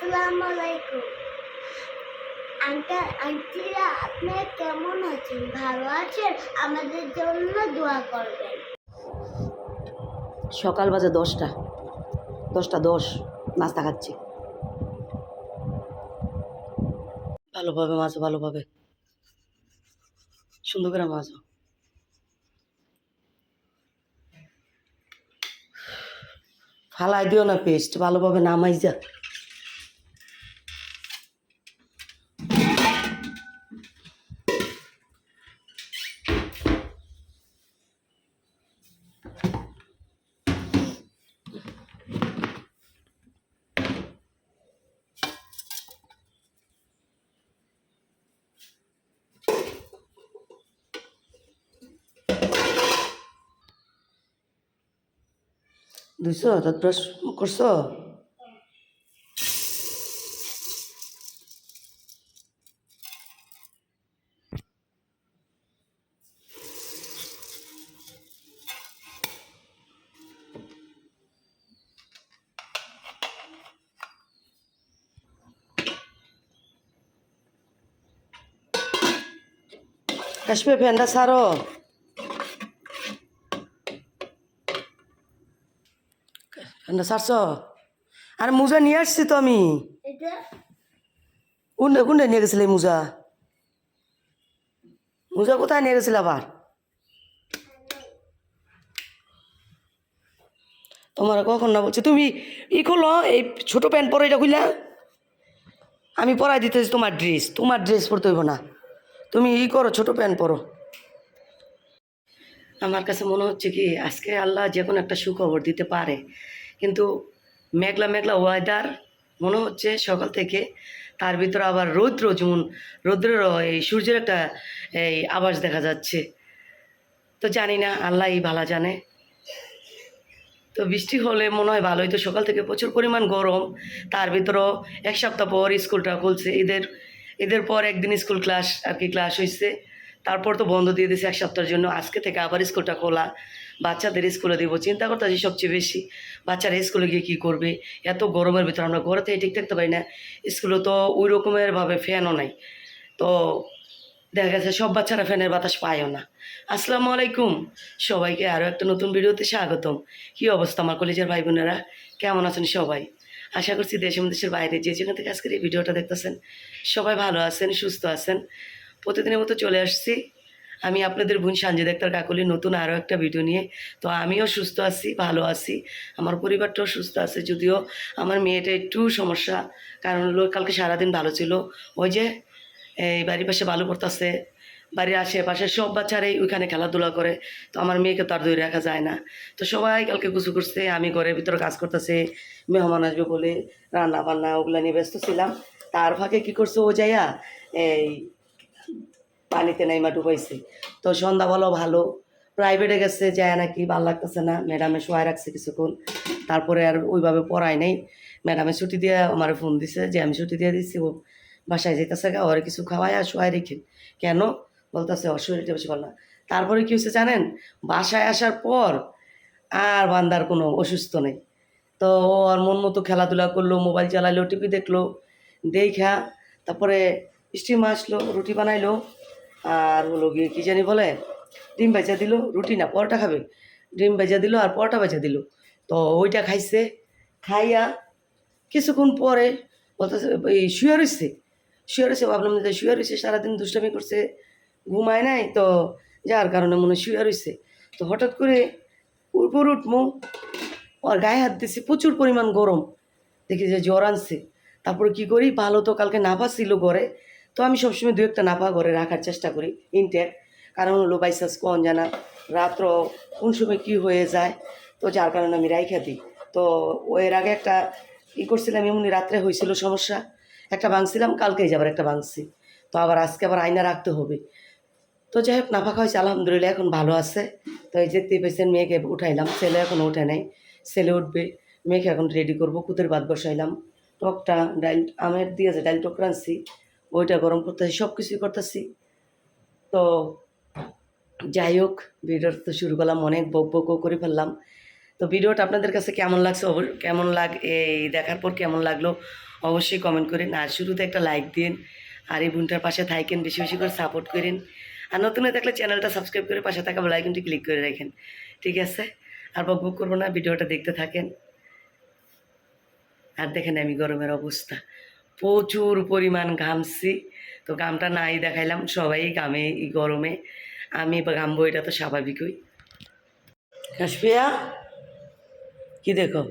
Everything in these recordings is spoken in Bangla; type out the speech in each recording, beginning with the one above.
আসসালামু আলাইকুম আঙ্কেল আন্টিরা আপনারা কেমন আছেন? ভালো আছেন? আমাদের জন্য দোয়া করবেন। সকাল বাজে দশটা। দশটা দশ। নাস্তা খাচ্ছি। ভালোভাবে মাছও ভালোভাবে। সুন্দর করে মাছও ফালাই দিও না পেস্ট, ভালোভাবে নামাই যা। দুইশো দাঁত ব্রাশ করছ কাশ্মীর ফ্যানটা সারো সারছ? আরে মোজা নিয়ে আসছি তো আমি। এটা? কোনটা কোনটা নিয়ে গেছিলে মোজা। মোজা কোথায় নিয়ে গেছিলে আবার? তোমার কখন না বলছি তুমি ই করল এই ছোট প্যান্ট পরো এটা খুললা আমি পরাই দিতেছি তোমার ড্রেস তোমার ড্রেস পরতে হইব না। তুমি ই করো ছোট প্যান্ট পরো। আমার কাছে মনে হচ্ছে কি আজকে আল্লাহ যে কোনো একটা সুখবর দিতে পারে। কিন্তু মেঘলা মেঘলা ওয়েদার মনে হচ্ছে সকাল থেকে। তার ভিতরে আবার রৌদ্র, যেমন রৌদ্রের এই সূর্যের একটা, এই আভাস দেখা যাচ্ছে। তো জানি না আল্লাহই ভালো জানে। তো বৃষ্টি হলে মনে হয় ভালোই। তো সকাল থেকে প্রচুর পরিমাণ গরম। তার ভিতরেও এক সপ্তাহ পর স্কুলটা খুলছে। ঈদের ঈদের পর একদিন স্কুল ক্লাস, আর কি ক্লাস হয়েছে তারপর তো বন্ধ দিয়ে দিয়েছে এক সপ্তাহের জন্য। আজকে থেকে আবার স্কুলটা খোলা। বাচ্চাদের স্কুলে দেবো, চিন্তা করতেছি সবচেয়ে বেশি। বাচ্চারা স্কুলে গিয়ে কী করবে? এত গরমের ভিতরে আমরা ঘরে থেকে ঠিক থাকতে পারি না। স্কুলে তো ওই রকমেরভাবে ফ্যানও নাই। তো দেখা গেছে সব বাচ্চারা ফ্যানের বাতাস পায়ও না। আসসালামু আলাইকুম। সবাইকে আরও একটা নতুন ভিডিওতে স্বাগতম। কী অবস্থা আমার কলেজের ভাই বোনেরা কেমন আছেন সবাই? আশা করছি দেশ দেশের বাইরে যে যেখান থেকে আজকের এই ভিডিওটা দেখতেছেন, সবাই ভালো আছেন, সুস্থ আছেন। প্রতিদিনের মতো চলে আসছি। আমি আপনাদের বোন সঞ্জয় ডাক্তার কাকলি নতুন আরও একটা ভিডিও নিয়ে। তো আমিও সুস্থ আছি, ভালো আছি। আমার পরিবারটাও সুস্থ আছে, যদিও আমার মেয়েটা একটু সমস্যা। কারণ হলো কালকে সারাদিন ভালো ছিল। ওই যে, এই বাড়ির পাশে ভালো পড়তেছে, বাড়ির আশেপাশে সব বাচ্চারাই ওইখানে খেলাধুলা করে। তো আমার মেয়েকে তো আর ধরে রাখা যায় না। তো সবাই কালকে গুছু করছে, আমি ঘরের ভিতরে কাজ করতেছে, মেহমান আসবে বলে রান্না বান্না ওগুলো নিয়ে ব্যস্ত ছিলাম। তার ফাঁকে কী করছে ও যাইয়া, এই পানিতে নাইমা ডুবাইছে। তো সন্ধ্যা বলো ভালো। প্রাইভেটে গেছে, যায় নাকি, ভালো লাগতেছে না। ম্যাডামে শোয়াই রাখছে কিছুক্ষণ। তারপরে আর ওইভাবে পড়ায় নাই। ম্যাডামে ছুটি দিয়ে আমার ফোন দিছে যে, আমি ছুটি দিয়ে দিচ্ছি ও বাসায় যেতেছে গা, ওরে কিছু খাওয়াই আর শোয়াই রেখেন কেন? বলতেছে ওর শরীরটা বেশি ভালো না। তারপরে কী হচ্ছে জানেন? বাসায় আসার পর আর বান্দার কোনো অসুস্থ নেই। তো ও আর মন মতো খেলাধুলা করল, মোবাইল চালাইলো টিভি দেখল, দেখা তারপরে স্টিম আসলো, রুটি বানাইলো। আর হলো গিয়ে কী জানি বলে? ডিম ভেজা দিল, রুটি না, পরোটা খাবে। ডিম ভেজা দিল আর পরোটা ভেজা দিল। তো ওইটা খাইছে, খাইয়া কিছুক্ষণ পরে বলতেছে, এই শুয়ে রয়েছে শুয়ে রয়েছে ভাবলাম যে শুয়ে রয়েছে সারাদিন দুষ্টামি করছে, ঘুমায় নাই, তো যার কারণে মনে শুয়ে রয়েছে তো হঠাৎ করে উপর উঠমো, ওর গায়ে হাত দিছি, প্রচুর পরিমাণ গরম। দেখি যে জ্বর আনছে। তারপরে কি করি? ভালো তো কালকে নাফা ছিল ঘরে তো আমি সবসময় দু একটা নাফা ঘরে রাখার চেষ্টা করি ইনটেক কারণ হলো বাইসাস কোন জানা, রাত্র কোন সময় কী হয়ে যায়, তো যার কারণে আমি রাইখা দিই। তো এর আগে একটা ই করছিলাম, এমনি রাত্রে হয়েছিল সমস্যা, একটা ভাঙছিলাম, কালকেই যাবার একটা ভাঙছি। তো আবার আজকে আবার আয়না রাখতে হবে। তো যাই হোক নাফা খাওয়াইছে, আলহামদুলিল্লাহ, এখন ভালো আছে। তো এই যে পেয়েছেন মেয়েকে উঠাইলাম, ছেলে এখন উঠে নাই, ছেলে উঠবে, মেয়েকে এখন রেডি করব কুতের ভাত বসাইলাম, টকটা ডাইল আমের দিয়েছে ডাইল টক রাঁধছি ওইটা গরম করতেছি সব কিছুই করতেছি। তো যাই হোক, ভিডিওর তো শুরু করলাম, অনেক বক বকও করে ফেললাম। তো ভিডিওটা আপনাদের কাছে কেমন লাগছে? কেমন লাগ, এই দেখার পর কেমন লাগল? অবশ্যই কমেন্ট করেন। আর শুরুতে একটা লাইক দিন। আর এই বোনটার পাশে থাকেন, বেশি বেশি করে সাপোর্ট করেন। আর নতুন হয়ে থাকলে চ্যানেলটা সাবস্ক্রাইব করে পাশে থাকা বলে বেলাইকনটি ক্লিক করে রাখেন। ঠিক আছে? আর বক বক করব না, ভিডিওটা দেখতে থাকেন। আর দেখেন আমি গরমের অবস্থা। প্রচুর পরিমাণ ঘামছি। তো ঘামটা নাই দেখাইলাম সবাই ঘামে গরমে। আমি ঘামবো, এটা তো স্বাভাবিকই। কাশপিয়া কি দেখো?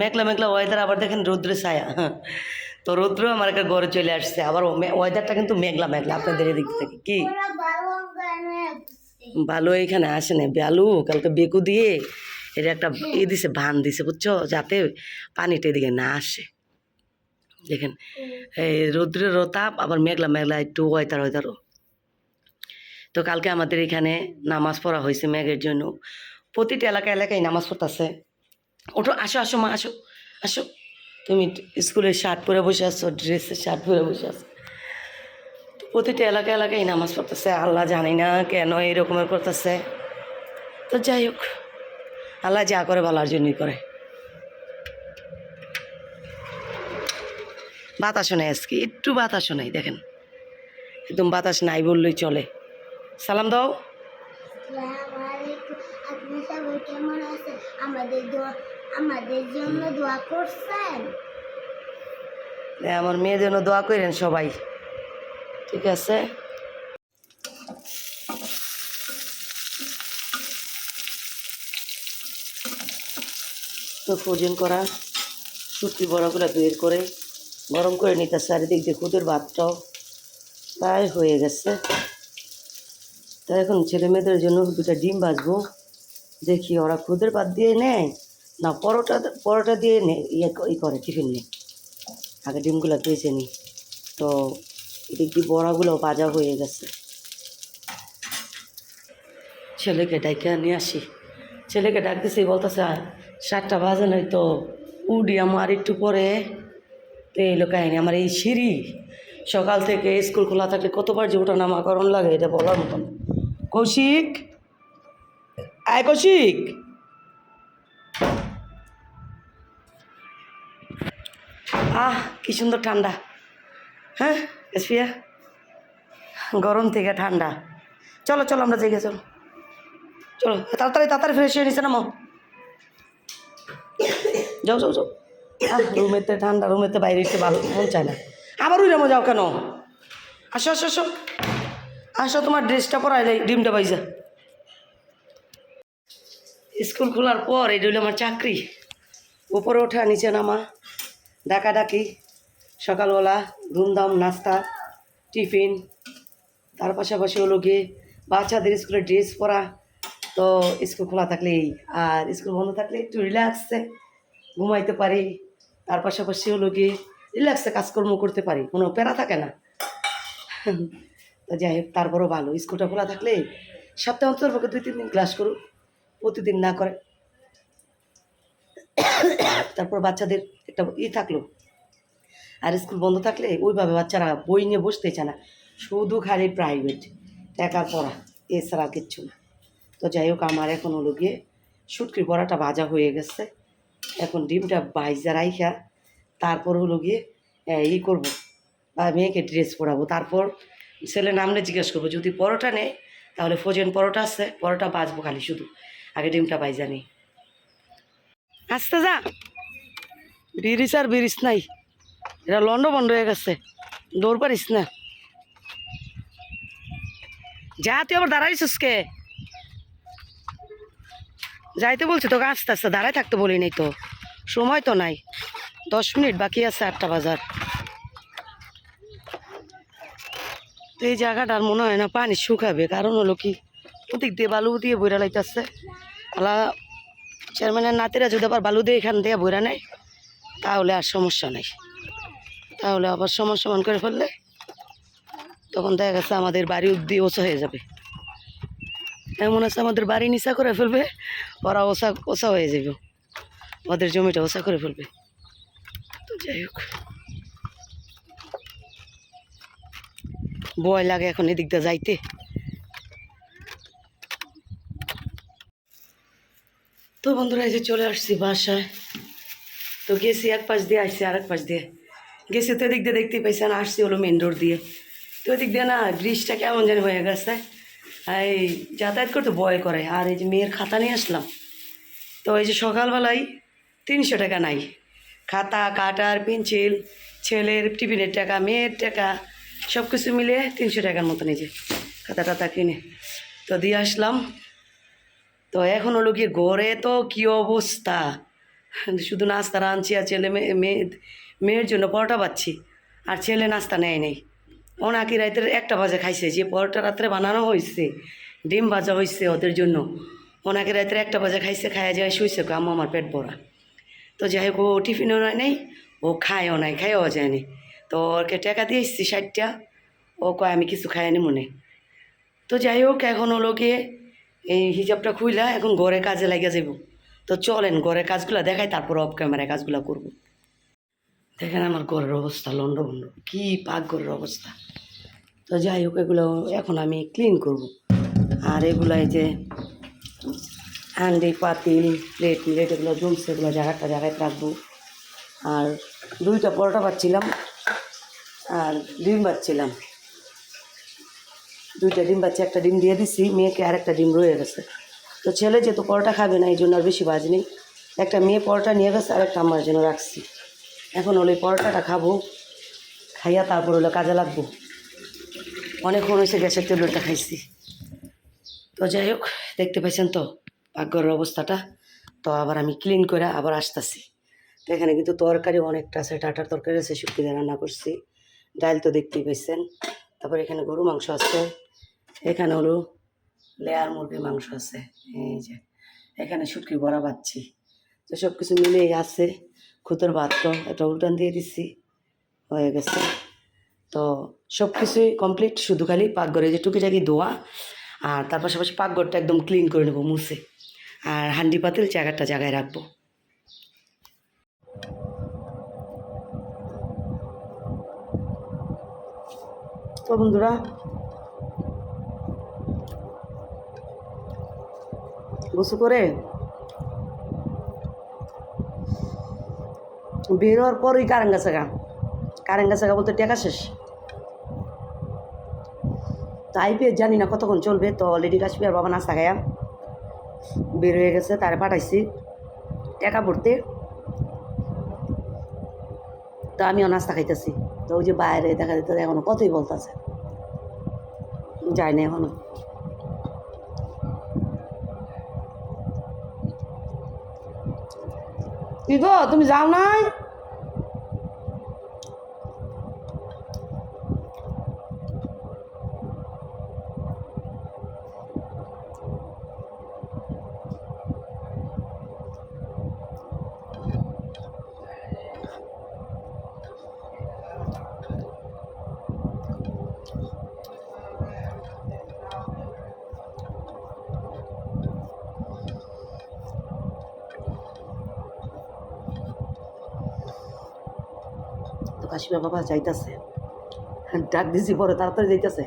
মেঘলা মেঘলা ওয়েদার আবার দেখেন রৌদ্রে ছায়া। তো রৌদ্র আমার একটা ঘরে চলে আসছে, আবার ওয়েদারটা কিন্তু মেঘলা মেঘলা, আপনাদের এদিক থেকে কি? বালু এখানে আসে না বালু, কালকে বেকু দিয়ে এটা একটা ই দিছে, ভান দিছে, বুঝছ? যাতে পানিটা এদিকে না আসে। দেখেন। এই রৌদ্রের রতাপ আবার মেঘলা মেঘলা একটু ওয়েদার ওয়েদারও। তো কালকে আমাদের এখানে নামাজ পড়া হয়েছে মেঘের জন্য। প্রতিটা এলাকা এলাকায় নামাজ পড়তেছে। ওঠো আসো আসো মা আসো আসো। তুমি স্কুলের শার্ট পরে বসে আছো ড্রেসের শার্ট পরে বসে আছো। তো প্রতিটা এলাকা এলাকায় নামাজ পড়তেছে। আল্লাহ জানি না কেন এরকমের করতেছে। তো যাই হোক আল্লাহ যা করে ভালোর জন্যই করে। বাতাসও নাই আজকে একটু বাতাসও নাই দেখেন। একদম বাতাস নাই বললেই চলে। সালাম দাও। আমার মেয়ের জন্য দোয়া করেন সবাই। ঠিক আছে? তো ফোজন করা শুটকি বড়াগুলো বের করে গরম করে নিতে, চারিদিক দিয়ে খুদের ভাতটাও প্রায় হয়ে গেছে। তা এখন ছেলে মেয়েদের জন্য দুটা ডিম ভাজবো, দেখি ওরা খুদের ভাত দিয়ে নেয় না পরোটা পরোটা দিয়ে নে ইয়ে করে টিফিন নেই আগে ডিমগুলো ভেজে নিই। তো এদিক দিয়ে বড়াগুলো ভাজা হয়ে গেছে। ছেলেকে ডাইকে নিয়ে আসি। ছেলেকে ডাক দিছি, বলতেছে সাতটা বাজে নাই তো, উডি আমার একটু পরে তো এই লোক কাহিনী। আমার এই সিঁড়ি সকাল থেকে স্কুল খোলা থাকলে কতবার যে ওটা নামাকরণ লাগে, এটা বলার মতন। কৌশিক? আয় কৌশিক! আহ, কি সুন্দর ঠান্ডা। হ্যাঁ এসপিয়া গরম থেকে ঠান্ডা। চলো চলো, আমরা জেগে চলো। চলো, তাড়াতাড়ি তাড়াতাড়ি ফ্রেশ হয়ে নিছে না মো যাও যাও যাও। রুমেতে ঠান্ডা, রুমেতে বাইরে এসে ভালো, মন চায় না। আবার ওই যাও কেন? আসো আসো আসো। আসো, তোমার ড্রেসটা পরাইলে ডিমটা পাইজা স্কুল খোলার পর এটা হলো আমার চাকরি। উপরে ওঠা, নিচে নামা, ডাকাডাকি, সকালবেলা ধুমধাম নাস্তা, টিফিন। তার পাশাপাশি হলো গিয়ে বাচ্চাদের স্কুলে ড্রেস পরা। তো স্কুল খোলা থাকলে এই আর, স্কুল বন্ধ থাকলে একটু রিল্যাক্সে ঘুমাইতে পারি। তার পাশাপাশি হলো গিয়ে রিল্যাক্সে কাজকর্ম করতে পারি, কোনো প্যারা থাকে না। তো যাই হোক, তারপরও ভালো। স্কুলটা খোলা থাকলে সপ্তাহে অন্তর পক্ষে দুই তিন দিন ক্লাস করুক, প্রতিদিন না করে। তারপর বাচ্চাদের একটা ই থাকল, আর স্কুল বন্ধ থাকলে ওইভাবে বাচ্চারা বই নিয়ে বসতে চায় না। শুধু খালি প্রাইভেট টাকার পড়া, এছাড়া কিচ্ছু না। তো যাই হোক, আমার এখন হলো গিয়ে শুটকির বড়াটা ভাজা হয়ে গেছে। এখন ডিমটা বাইজা রাইখা, তারপর হলো গিয়ে ই করব বা মেয়েকে ড্রেস পরাবো। তারপর ছেলে নামলে জিজ্ঞেস করব, যদি পরোটা নেই তাহলে ফোজেন পরোটা আছে, পরোটা বাজবো খালি শুধু, আগে ডিমটা বাইজা নেই আসতে যা। বিরিস আর বিরিস নাই এটা লন্ড বন্ধ হয়ে গেছে, দৌড় পারিস না। যা, তুই আবার দাঁড়াইছিস কে? যাইতে বলছি তোকে, আস্তে আস্তে, দাঁড়ায় থাকতে বলি নাই তো। সময় তো নাই। দশ মিনিট বাকি আছে আটটা বাজার। তো এই জায়গাটার মনে হয় না পানি শুকাবে, কারণ হলো কি, ওদিক দিয়ে বালু দিয়ে বইরা লাইতেছে। আলা চেয়ারম্যানের নাতিরা যদি আবার বালু দিয়ে এখান দিয়ে বইরা নেয়, তাহলে আর সমস্যা নেই। তাহলে আবার সমান সমান করে ফেললে, তখন দেখা গেছে আমাদের বাড়ি অব্দি ওসা হয়ে যাবে। এমন আছে আমাদের বাড়ি নিচা করে ফেলবে, ওরা ওসা ওসা হয়ে যাবে ওদের জমিটা ওসা করে ফেলবে। তো যাই হোক। ভয় লাগে এখন এদিক দিয়ে যাইতে। তো বন্ধুরা, এই যে চলে আসছি বাসায়। তো গেছি এক পাশ দিয়ে আসছি আর এক পাশ দিয়ে। গেছি তো এদিক দিয়ে দেখতেই পাইছেন, আসছি হলো মেন রোড দিয়ে। তো এদিক দিয়ে না, ব্রিজটা কেমন জানি হয়ে গেছে। এই যাতায়াত করতে ভয় করে। আর এই যে মেয়ের খাতা নিয়ে আসলাম। তো এই যে সকালবেলায় তিনশো টাকা নাই। খাতা, কাটার, পেন্সিল, ছেলের টিফিনের টাকা, মেয়ের টাকা সব কিছু মিলে তিনশো টাকার মতো নিজে খাতা টাতা কিনে তো দিয়ে আসলাম। তো এখন হলো কি, ঘরে তো কি অবস্থা? শুধু নাস্তা রাঁধছি আর ছেলে মেয়ে মেয়ে, মেয়ের জন্য পরোটা পাচ্ছি আর ছেলে নাস্তা নেয় নেই। ও নাকি রাতের একটা বাজে খাইছে, যে পরোটা রাত্রে বানানো হয়েছে ডিম ভাজা হয়েছে ওদের জন্য। ওনাকে রাতের একটা বাজে খাইছে, খাইয়া যায় শুয়েছে আম্মু, আমার পেট ভরা। তো যাই হোক, ও টিফিনও নেয় নেই, ও খায়ও নাই খাইও যায়নি তো ওকে টাকা দিয়ে এসছি ষাটটা, ও কয়, আমি কিছু খাইনি মনে তো যাই হোক, এখন হলো গিয়ে এই হিজাবটা খুইলা, এখন ঘরে কাজে লাগিয়ে যাব তো চলেন, ঘরে কাজগুলো দেখাই, তারপর অফ ক্যামেরায় কাজগুলো করব। দেখেন আমার ঘরের অবস্থা লন্ড ভন্ড কী পাক ঘরের অবস্থা। তো যাই হোক, এগুলো এখন আমি ক্লিন করব। আর এগুলো এই যে হান্ডি, পাতিল প্লেট প্লেট এগুলো জমছে এগুলো জায়গাটা জায়গায় রাখব। আর দুইটা পরোটা পাচ্ছিলাম আর ডিম পাচ্ছিলাম দুইটা ডিম বাচ্চা একটা ডিম দিয়ে দিছি, মেয়েকে আর একটা ডিম রয়ে গেছে। তো ছেলে যেহেতু পরোটা খাবে না, এই জন্য আর বেশি বাজ নেই। একটা মেয়ে পরোটা নিয়ে গেছে আর একটা আমার জন্য রাখছি। এখন হলো পরোটাটা খাব, খাইয়া তারপর হলো কাজে লাগবো। অনেকক্ষণ হয়েছে গ্যাসের টেবলেটটা খাইছি। তো যাই হোক, দেখতে পাইছেন তো পাকঘরের অবস্থাটা। তো আবার আমি ক্লিন করে আবার আসতেছি। তো এখানে কিন্তু তরকারি অনেকটা আছে, টাটার তরকারি আছে শুক্তি রান্না করছি। ডাল তো দেখতেই পাইছেন। তারপর এখানে গরু মাংস আছে। এখানে হলো লেয়ার মুরগির মাংস আছে। এই যে, এখানে শুটকি বড়া পাচ্ছি তো সব কিছু মিলেই আছে। খুতের ভাত তো একটা উল্টান দিয়ে দিচ্ছি হয়ে গেছে। তো সব কিছুই কমপ্লিট শুধু খালি পাকঘরে যে টুকিটাকি ধোয়া আর তার পাশাপাশি পাকঘরটা একদম ক্লিন করে নেব, মুছে। আর হান্ডি পাতিল জায়গাটা জায়গায় রাখব। তো বন্ধুরা গোসু করে বের হওয়ার পরই কারেন গেছে গা কারেন গেছে গা বলতে টেকা শেষ। তো আইপিএস জানি না কতক্ষণ চলবে, তো অলরেডি কাশ্মীর বাবা নাস্তা খায়া বের হয়ে গেছে, তারে পাঠাইছি টাকা পড়তে। তো আমিও নাস্তা খাইতেছি। তো ওই যে বাইরে দেখা যেতে এখনও কতই বলতেছে। যায় না এখনও। কি গো তুমি যাও নাই কাশিমা বাবা যাইতাছে। ডাক দিছি পরে তাড়াতাড়ি যাইতাছে।